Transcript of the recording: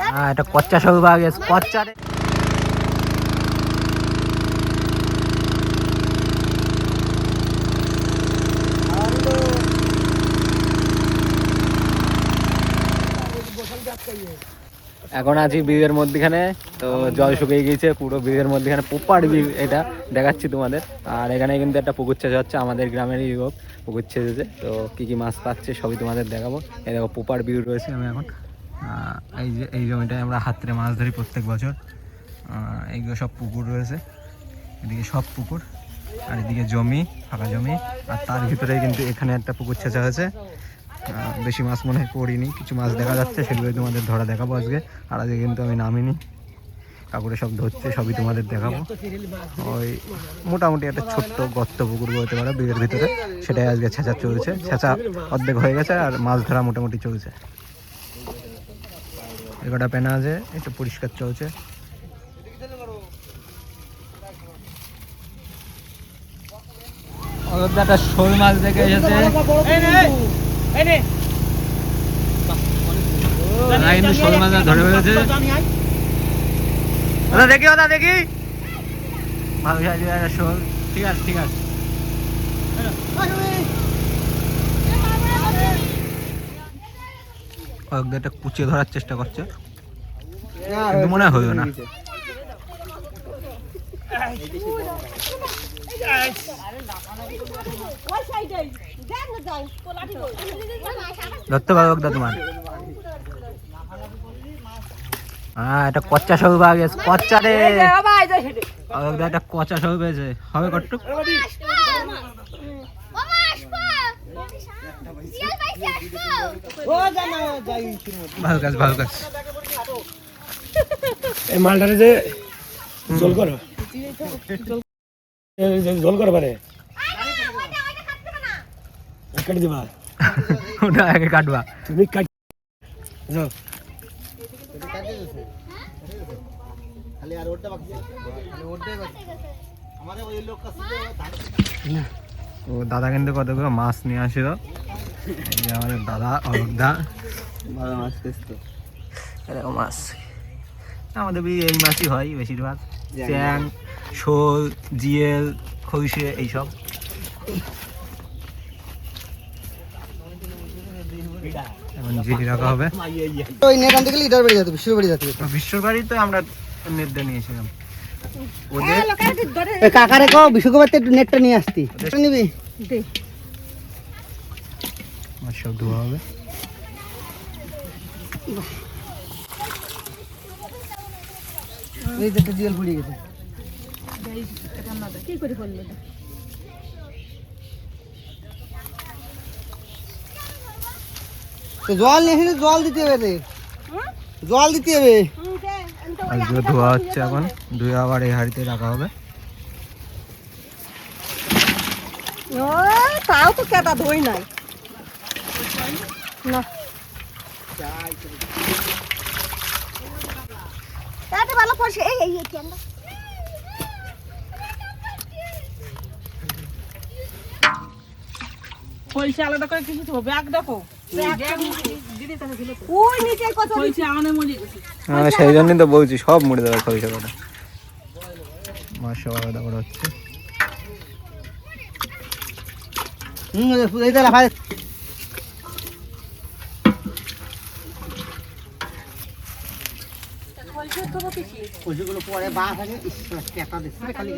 হ্যাঁ এটা কচ্চা সবু পাওয়া কচ্চা এখন আছি ব্রিজের মধ্যখানে তো জল শুকিয়ে গিয়েছে পুরো ব্রিজের মধ্যখানে পোপার ব্রিজ এটা দেখাচ্ছি তোমাদের। আর এখানে কিন্তু একটা পুকুর চাষ হচ্ছে আমাদের গ্রামেরই লোক পুকুর ছেঁচেছে তো কী কী মাছ পাচ্ছে সবই তোমাদের দেখাবো। এই দেখো পোপার ব্রিজ রয়েছে। আমি এখন এই যে, এই জমিটায় আমরা হাতরে মাছ ধরি প্রত্যেক বছর। এইগুলো সব পুকুর রয়েছে। এদিকে সব পুকুর, আর এদিকে জমি, ফাঁকা জমি। আর তার ভিতরে কিন্তু এখানে একটা পুকুর ছেঁচা হয়েছে। বেশি মাছ মনে হয় পড়িনি, কিছু মাছ দেখা যাচ্ছে, সেগুলোই তোমাদের ধরা দেখাবো আজকে। আর আজকে কিন্তু আমি নামিনি। কাকুরে সব ধরছে, সবই তোমাদের দেখাবো। ওই মোটামুটি একটা ছোট্ট গর্ত পুকুর বলতে পারো, বিলের ভিতরে। সেটাই আজকে ছেঁচা চলছে। ছেঁচা অর্ধেক হয়ে গেছে, আর মাছ ধরা মোটামুটি চলছে। এগারোটা পেনা আছে একটু পরিষ্কার চলছে। একটা শোল মাছ দেখে এসেছে। কিন্তু শোল মাছ ধরে ফেলেছে। দাদা দেখি দাদা দেখি। ভালো শোল। ঠিক আছে ঠিক আছে। একটা কুচিয়ে ধরার চেষ্টা করছে। মনে হয় না। ধরতে তোমার। হ্যাঁ সবু কচ্চা রে। একটা সবু পেয়েছে। হবে কটুক ভালো কাজ ভালো কাজ। এই মালটারে যে জল করো। জল করো পারে কেটে দিবা। ওটা আগে কাটবা। তুমি কাট যাও। ও দাদা কিন্তু কতগুলো মাছ নিয়ে যে আমাদের দাদা অলোকদা ভালো মাছ এরকম মাছ। আমাদের এই মাছই হয় বেশিরভাগ। চ্যাং শোল জিয়েল খৈশে এইসব। এখন জিলি রাখা হবে। ওই নেট আনতে গেলে ইটার বেড়ে যেত বিশ্ব বেড়ে যেত তো আমরা নেট দিয়ে নিয়েছিলাম কাকারে কো বিশ্বকাপের একটু নেটটা নিয়ে আসতি। নিবি? সব ধোয়া হবে। এই যে একটা জিএল ফুরিয়ে গেছে। তো জল নিয়ে জল দিতে হবে রে জল দিতে হবে। মাছগুলো ধোয়া হচ্ছে এখন ধুয়ে আবার এই হাঁড়িতে রাখা হবে। তাও তো কেটা ধই নাই। না। ভালো পড়ছে এই এই কেন কইছে আলাদা করে কিছু তো ব্যাগ দেখো। মরে হ্যাঁ সেই জন্যই তো বলছি সব মুড়ে দেবে খরিশা কটা মাছ সব আলাদা করে হচ্ছে। পরে বাস আছে খালি